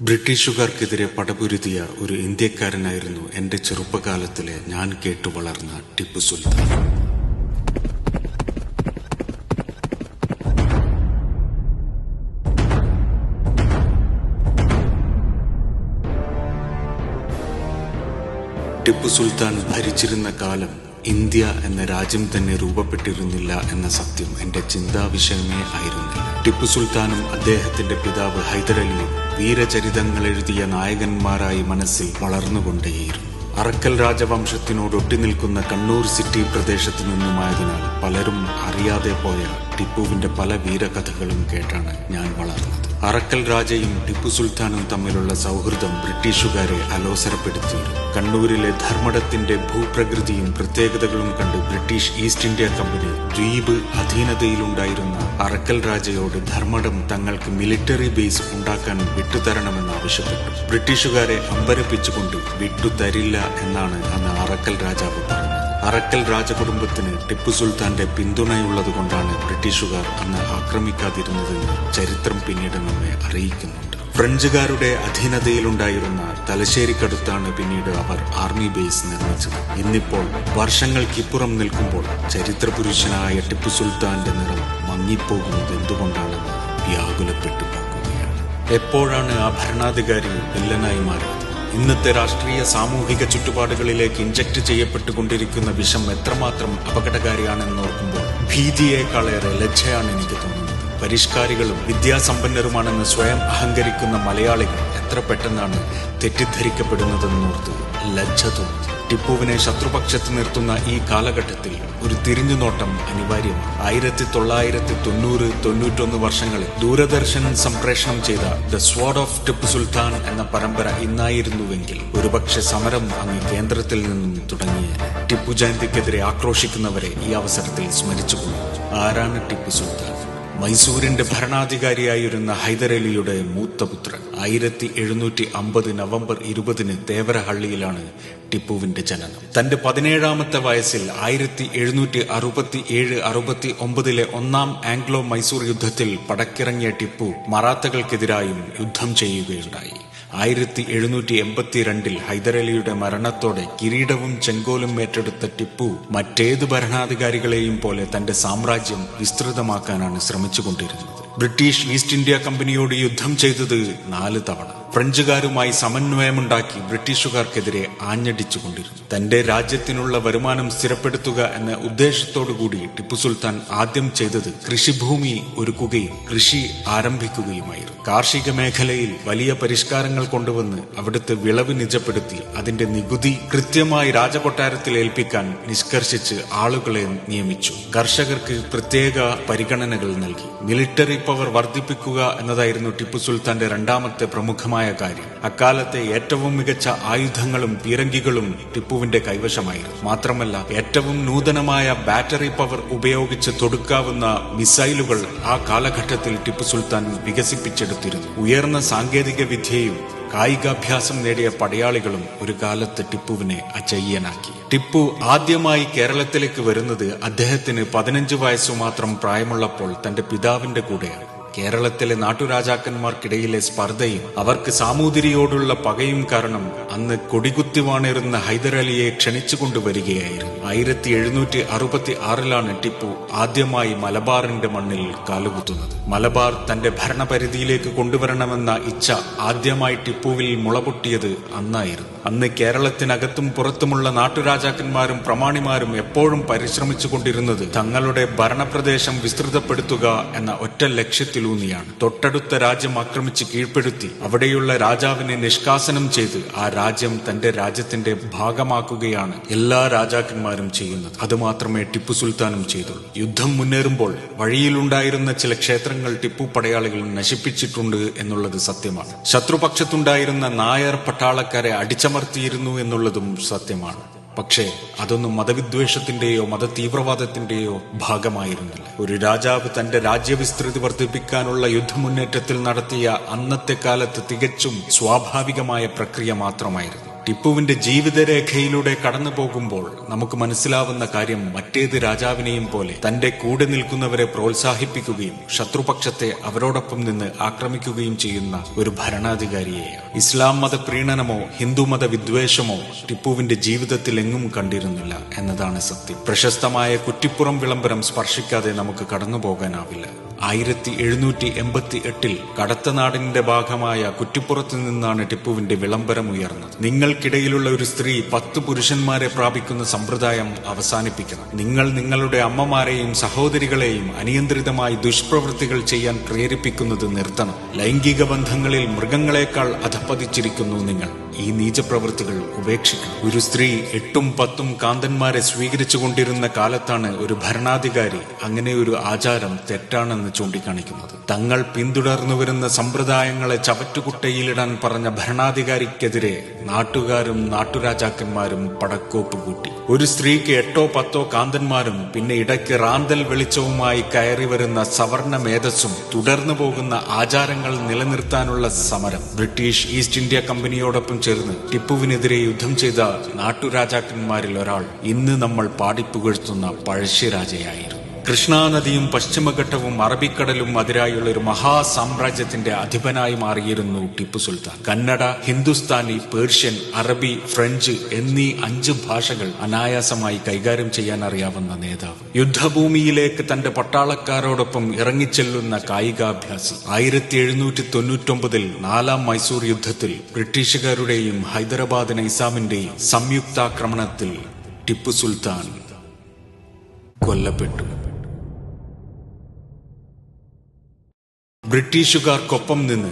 ബ്രിട്ടീഷുകാർക്കെതിരെ പടപുരുതിയ ഒരു ഇന്ത്യക്കാരനായിരുന്നു എന്റെ ചെറുപ്പകാലത്തിലെ ഞാൻ കേട്ടു വളർന്ന ടിപ്പു സുൽത്താൻ. ടിപ്പു സുൽത്താൻ ഭരിച്ചിരുന്ന കാലം ഇന്ത്യ എന്ന രാജ്യം തന്നെ രൂപപ്പെട്ടിരുന്നില്ല എന്ന സത്യം എന്റെ ചിന്താ വിഷയമേ ആയിരുന്നില്ല. ടിപ്പു സുൽത്താനും അദ്ദേഹത്തിന്റെ പിതാവ് ഹൈദരലിയും വീരചരിതങ്ങൾ എഴുതിയ നായകന്മാരായി മനസ്സിൽ വളർന്നുകൊണ്ടേയിരുന്നു. അറക്കൽ രാജവംശത്തിനോട് ഒട്ടിനിൽക്കുന്ന കണ്ണൂർ സിറ്റി പ്രദേശത്തു നിന്നുമായതിനാൽ പലരും അറിയാതെ പോയ ടിപ്പുവിന്റെ പല വീരകഥകളും കേട്ടാണ് ഞാൻ വളർന്നത്. അറക്കൽ രാജയും ടിപ്പു സുൽത്താനും തമ്മിലുള്ള സൗഹൃദം ബ്രിട്ടീഷുകാരെ അലോസരപ്പെടുത്തി. കണ്ണൂരിലെ ധർമ്മടത്തിന്റെ ഭൂപ്രകൃതിയും പ്രത്യേകതകളും കണ്ട് ബ്രിട്ടീഷ് ഈസ്റ്റ് ഇന്ത്യ കമ്പനി ദ്വീപ് അധീനതയിലുണ്ടായിരുന്ന അറക്കൽ രാജയോട് ധർമ്മടം തങ്ങൾക്ക് മിലിറ്ററി ബേസ് ഉണ്ടാക്കാൻ വിട്ടുതരണമെന്ന് ആവശ്യപ്പെട്ടു ബ്രിട്ടീഷുകാരെ അമ്പരപ്പിച്ചുകൊണ്ട് വിട്ടുതരില്ല എന്നാണ് അന്ന് അറക്കൽ രാജാവ് പറഞ്ഞത്. അറക്കൽ രാജകുടുംബത്തിന് ടിപ്പു സുൽത്താന്റെ പിന്തുണയുള്ളതുകൊണ്ടാണ് ബ്രിട്ടീഷുകാർ അന്ന് ആക്രമിക്കാതിരുന്നതെന്ന് ചരിത്രം പിന്നീട് നമ്മെ അറിയിക്കുന്നുണ്ട്. ഫ്രഞ്ചുകാരുടെ അധീനതയിലുണ്ടായിരുന്ന തലശ്ശേരിക്കടുത്താണ് പിന്നീട് അവർ ആർമി ബേസ് നിർമ്മിച്ചത്. ഇന്നിപ്പോൾ വർഷങ്ങൾക്കിപ്പുറം നിൽക്കുമ്പോൾ ചരിത്രപുരുഷനായ ടിപ്പു സുൽത്താന്റെ നിറം മങ്ങിപ്പോകുന്നത് എന്തുകൊണ്ടാണെന്ന് വ്യാകുലപ്പെട്ടു പോകുകയാണ് എപ്പോഴാണ് ആ ഭരണാധികാരി വില്ലനായി മാറിയത്? ഇന്നത്തെ രാഷ്ട്രീയ സാമൂഹിക ചുറ്റുപാടുകളിലേക്ക് ഇഞ്ചക്ട് ചെയ്യപ്പെട്ടുകൊണ്ടിരിക്കുന്ന വിഷം എത്രമാത്രം അപകടകാരിയാണെന്ന് ഓർക്കുമ്പോൾ ഭീതിയേക്കാളേറെ ലജ്ജയാണ് എനിക്ക് തോന്നുന്നത്. പരിഷ്കാരികളും വിദ്യാസമ്പന്നരുമാണെന്ന് സ്വയം അഹങ്കരിക്കുന്ന മലയാളികൾ എത്ര പെട്ടെന്നാണ് തെറ്റിദ്ധരിക്കപ്പെടുന്നതെന്നോർത്ത് ലജ്ജ തോന്നി. ടിപ്പുവിനെ ശത്രുപക്ഷത്ത് നിർത്തുന്ന ഈ കാലഘട്ടത്തിൽ ഒരു തിരിഞ്ഞുനോട്ടം അനിവാര്യമാണ്. ആയിരത്തി തൊള്ളായിരത്തി തൊണ്ണൂറ് തൊണ്ണൂറ്റൊന്ന് വർഷങ്ങളിൽ ദൂരദർശൻ സംപ്രേഷണം ചെയ്ത the sword of Tipu Sultan എന്ന പരമ്പര ഇന്നായിരുന്നുവെങ്കിൽ ഒരുപക്ഷെ സമരം അങ്ങ് കേന്ദ്രത്തിൽ നിന്നും തുടങ്ങിയ ടിപ്പു ജയന്തിക്കെതിരെ ആക്രോശിക്കുന്നവരെ ഈ അവസരത്തിൽ സ്മരിച്ചുകൊള്ളു ആരാണ് ടിപ്പു സുൽത്താൻ? മൈസൂരിന്റെ ഭരണാധികാരിയായിരുന്ന ഹൈദരലിയുടെ മൂത്തപുത്രൻ ആയിരത്തി എഴുന്നൂറ്റി അമ്പത് നവംബർ ഇരുപതിന് തേവരഹള്ളിയിലാണ് ടിപ്പുവിന്റെ ജനനം. തന്റെ പതിനേഴാമത്തെ വയസ്സിൽ ആയിരത്തി എഴുന്നൂറ്റി അറുപത്തി ഏഴ് അറുപത്തി ഒമ്പതിലെ ഒന്നാം ആംഗ്ലോ മൈസൂർ യുദ്ധത്തിൽ പടക്കിറങ്ങിയ ടിപ്പു മറാത്തകൾക്കെതിരായും യുദ്ധം ചെയ്യുകയുണ്ടായി. ആയിരത്തി എഴുന്നൂറ്റി എൺപത്തിരണ്ടിൽ ഹൈദരലിയുടെ മരണത്തോടെ കിരീടവും ചെങ്കോലും ഏറ്റെടുത്ത ടിപ്പു മറ്റേത് ഭരണാധികാരികളെയും പോലെ തന്റെ സാമ്രാജ്യം വിസ്തൃതമാക്കാനാണ് ശ്രമിച്ചുകൊണ്ടിരുന്നത്. ബ്രിട്ടീഷ് ഈസ്റ്റ് ഇന്ത്യ കമ്പനിയോട് യുദ്ധം ചെയ്തത് നാല് തവണ. ഫ്രഞ്ചുകാരുമായി സമന്വയമുണ്ടാക്കി ബ്രിട്ടീഷുകാർക്കെതിരെ ആഞ്ഞടിച്ചുകൊണ്ടിരുന്നു. തന്റെ രാജ്യത്തിനുള്ള വരുമാനം സ്ഥിരപ്പെടുത്തുക എന്ന ഉദ്ദേശത്തോടുകൂടി ടിപ്പു സുൽത്താൻ ആദ്യം ചെയ്തത് കൃഷിഭൂമി ഒരുക്കുകയും കൃഷി ആരംഭിക്കുകയുമായിരുന്നു. കാർഷിക മേഖലയിൽ വലിയ പരിഷ്കാരങ്ങൾ കൊണ്ടുവന്ന് അവിടുത്തെ വിളവ് നിജപ്പെടുത്തി അതിന്റെ നികുതി കൃത്യമായി രാജകൊട്ടാരത്തിൽ ഏൽപ്പിക്കാൻ നിഷ്കർഷിച്ച് ആളുകളെ നിയമിച്ചു. കർഷകർക്ക് പ്രത്യേക പരിഗണനകൾ നൽകി. മിലിറ്ററി പവർ വർദ്ധിപ്പിക്കുക എന്നതായിരുന്നു ടിപ്പു സുൽത്താന്റെ രണ്ടാമത്തെ പ്രമുഖമായ കാര്യം. അക്കാലത്തെ ഏറ്റവും മികച്ച ആയുധങ്ങളും പീരങ്കികളും ടിപ്പുവിന്റെ കൈവശമായിരുന്നു. മാത്രമല്ല ഏറ്റവും നൂതനമായ ബാറ്ററി പവർ ഉപയോഗിച്ച് തൊടുക്കാവുന്ന മിസൈലുകൾ ആ കാലഘട്ടത്തിൽ ടിപ്പു സുൽത്താൻ വികസിപ്പിച്ചെടുത്തിരുന്നു. ഉയർന്ന സാങ്കേതിക വിദ്യയും കായികാഭ്യാസം നേടിയ പടയാളികളും ഒരു കാലത്ത് ടിപ്പുവിനെ അജയ്യനാക്കി ടിപ്പു ആദ്യമായി കേരളത്തിലേക്ക് വരുന്നത് അദ്ദേഹത്തിന് പതിനഞ്ച് വയസ്സു മാത്രം പ്രായമുള്ളപ്പോൾ തന്റെ പിതാവിന്റെ കൂടെയാണ്. കേരളത്തിലെ നാട്ടുരാജാക്കന്മാർക്കിടയിലെ സ്പർദ്ധയും അവർക്ക് സാമൂതിരിയോടുള്ള പകയും കാരണം അന്ന് കൊടികുത്തി വാണിരുന്ന ഹൈദരലിയെ ക്ഷണിച്ചു കൊണ്ടുവരികയായിരുന്നു ആയിരത്തി എഴുന്നൂറ്റി അറുപത്തി ആറിലാണ് ടിപ്പു ആദ്യമായി മലബാറിന്റെ മണ്ണിൽ കാലുകുത്തുന്നത്. മലബാർ തന്റെ ഭരണപരിധിയിലേക്ക് കൊണ്ടുവരണമെന്ന ഇച്ഛ ആദ്യമായി ടിപ്പുവിൽ മുളപൊട്ടിയത് അന്നായിരുന്നു. അന്ന് കേരളത്തിനകത്തും പുറത്തുമുള്ള നാട്ടുരാജാക്കന്മാരും പ്രമാണിമാരും എപ്പോഴും പരിശ്രമിച്ചു കൊണ്ടിരുന്നത് തങ്ങളുടെ ഭരണപ്രദേശം വിസ്തൃതപ്പെടുത്തുക എന്ന ഒറ്റ ലക്ഷ്യത്തിലൂന്നിയാണ്. തൊട്ടടുത്ത രാജ്യം ആക്രമിച്ച് കീഴ്പ്പെടുത്തി അവിടെയുള്ള രാജാവിനെ നിഷ്കാസനം ചെയ്ത് ആ രാജ്യം തന്റെ രാജ്യത്തിന്റെ ഭാഗമാക്കുകയാണ് എല്ലാ രാജാക്കന്മാരും ചെയ്യുന്നത്. അതുമാത്രമേ ടിപ്പു സുൽത്താനും ചെയ്തുള്ളൂ. യുദ്ധം മുന്നേറുമ്പോൾ വഴിയിലുണ്ടായിരുന്ന ചില ക്ഷേത്രങ്ങൾ ടിപ്പു പടയാളികൾ നശിപ്പിച്ചിട്ടുണ്ട് എന്നുള്ളത് സത്യമാണ്. ശത്രുപക്ഷത്തുണ്ടായിരുന്ന നായർ പട്ടാളക്കാരെ അടിച്ചമർത്തിയിരുന്നു എന്നുള്ളതും സത്യമാണ്. പക്ഷേ അതൊന്നും മതവിദ്വേഷത്തിന്റെയോ മത തീവ്രവാദത്തിന്റെയോ ഭാഗമായിരുന്നില്ല. ഒരു രാജാവ് തന്റെ രാജ്യവിസ്തൃതി വർദ്ധിപ്പിക്കാനുള്ള യുദ്ധമുന്നേറ്റത്തിൽ നടത്തിയ അന്നത്തെ കാലത്ത് തികച്ചും സ്വാഭാവികമായ പ്രക്രിയ മാത്രമായിരുന്നു. ടിപ്പുവിന്റെ ജീവിതരേഖയിലൂടെ കടന്നു പോകുമ്പോൾ നമുക്ക് മനസ്സിലാവുന്ന കാര്യം മറ്റേത് രാജാവിനെയും പോലെ തന്റെ കൂടെ നിൽക്കുന്നവരെ പ്രോത്സാഹിപ്പിക്കുകയും ശത്രുപക്ഷത്തെ അവരോടൊപ്പം നിന്ന് ആക്രമിക്കുകയും ചെയ്യുന്ന ഒരു ഭരണാധികാരിയെയാണ് ഇസ്ലാം മത പ്രീണനമോ ഹിന്ദു മത വിദ്വേഷമോ ടിപ്പുവിന്റെ ജീവിതത്തിൽ എങ്ങും കണ്ടിരുന്നില്ല എന്നതാണ് സത്യം. പ്രശസ്തമായ കുറ്റിപ്പുറം വിളംബരം സ്പർശിക്കാതെ നമുക്ക് കടന്നു പോകാനാവില്ല ആയിരത്തി എഴുന്നൂറ്റി എൺപത്തി എട്ടിൽ കടത്തനാടിന്റെ ഭാഗമായ കുറ്റിപ്പുറത്തു നിന്നാണ് ടിപ്പുവിന്റെ വിളംബരം ഉയർന്നത്. നിങ്ങൾക്കിടയിലുള്ള ഒരു സ്ത്രീ പത്ത് പുരുഷന്മാരെ പ്രാപിക്കുന്ന സമ്പ്രദായം അവസാനിപ്പിക്കണം. നിങ്ങൾ നിങ്ങളുടെ അമ്മമാരെയും സഹോദരികളെയും അനിയന്ത്രിതമായി ദുഷ്പ്രവൃത്തികൾ ചെയ്യാൻ പ്രേരിപ്പിക്കുന്നത് നിർത്തണം. ലൈംഗിക ബന്ധങ്ങളിൽ മൃഗങ്ങളെക്കാൾ അധപ്പതിച്ചിരിക്കുന്നു നിങ്ങൾ. ഈ നീചപ്രവൃത്തികൾ ഉപേക്ഷിക്കണം. ഒരു സ്ത്രീ എട്ടും പത്തും കാന്തന്മാരെ സ്വീകരിച്ചു കൊണ്ടിരുന്ന കാലത്താണ് ഒരു ഭരണാധികാരി അങ്ങനെ ഒരു ആചാരം തെറ്റാണെന്ന് ചൂണ്ടിക്കാണിക്കുന്നത്. തങ്ങൾ പിന്തുടർന്നു വരുന്ന സമ്പ്രദായങ്ങളെ ചവറ്റുകുട്ടയിലിടാൻ പറഞ്ഞ ഭരണാധികാരിക്കെതിരെ നാട്ടുകാരും നാട്ടുരാജാക്കന്മാരും പടക്കോപ്പ് കൂട്ടി. ഒരു സ്ത്രീക്ക് എട്ടോ പത്തോ കാന്തന്മാരും പിന്നെ ഇടയ്ക്ക് റാന്തൽ വെളിച്ചവുമായി കയറി വരുന്ന സവർണ മേധസ്സും തുടർന്നു പോകുന്ന ആചാരങ്ങൾ നിലനിർത്താനുള്ള സമരം ബ്രിട്ടീഷ് ഈസ്റ്റ് ഇന്ത്യ കമ്പനിയോടൊപ്പം ചേർന്ന് ടിപ്പുവിനെതിരെ യുദ്ധം ചെയ്ത നാട്ടുരാജാക്കന്മാരിൽ ഒരാൾ ഇന്ന് നമ്മൾ പാടിപ്പുകഴ്ത്തുന്ന പഴശ്ശിരാജയായിരുന്നു. കൃഷ്ണാനദിയും പശ്ചിമഘട്ടവും അറബിക്കടലും അതിരായുള്ള ഒരു മഹാസാമ്രാജ്യത്തിന്റെ അധിപനായി മാറിയിരുന്നു ടിപ്പു സുൽത്താൻ. കന്നഡ ഹിന്ദുസ്ഥാനി പേർഷ്യൻ അറബി ഫ്രഞ്ച് എന്നീ അഞ്ച് ഭാഷകൾ അനായാസമായി കൈകാര്യം ചെയ്യാൻ അറിയാവുന്ന നേതാവ്. യുദ്ധഭൂമിയിലേക്ക് തന്റെ പട്ടാളക്കാരോടൊപ്പം ഇറങ്ങിച്ചെല്ലുന്ന കായികാഭ്യാസി. ആയിരത്തി എഴുന്നൂറ്റി തൊണ്ണൂറ്റൊമ്പതിൽ നാലാം മൈസൂർ യുദ്ധത്തിൽ ബ്രിട്ടീഷുകാരുടെയും ഹൈദരാബാദ് നൈസാമിന്റെയും സംയുക്താക്രമണത്തിൽ ടിപ്പു സുൽത്താൻ കൊല്ലപ്പെട്ടു. ബ്രിട്ടീഷുകാർക്കൊപ്പം നിന്ന്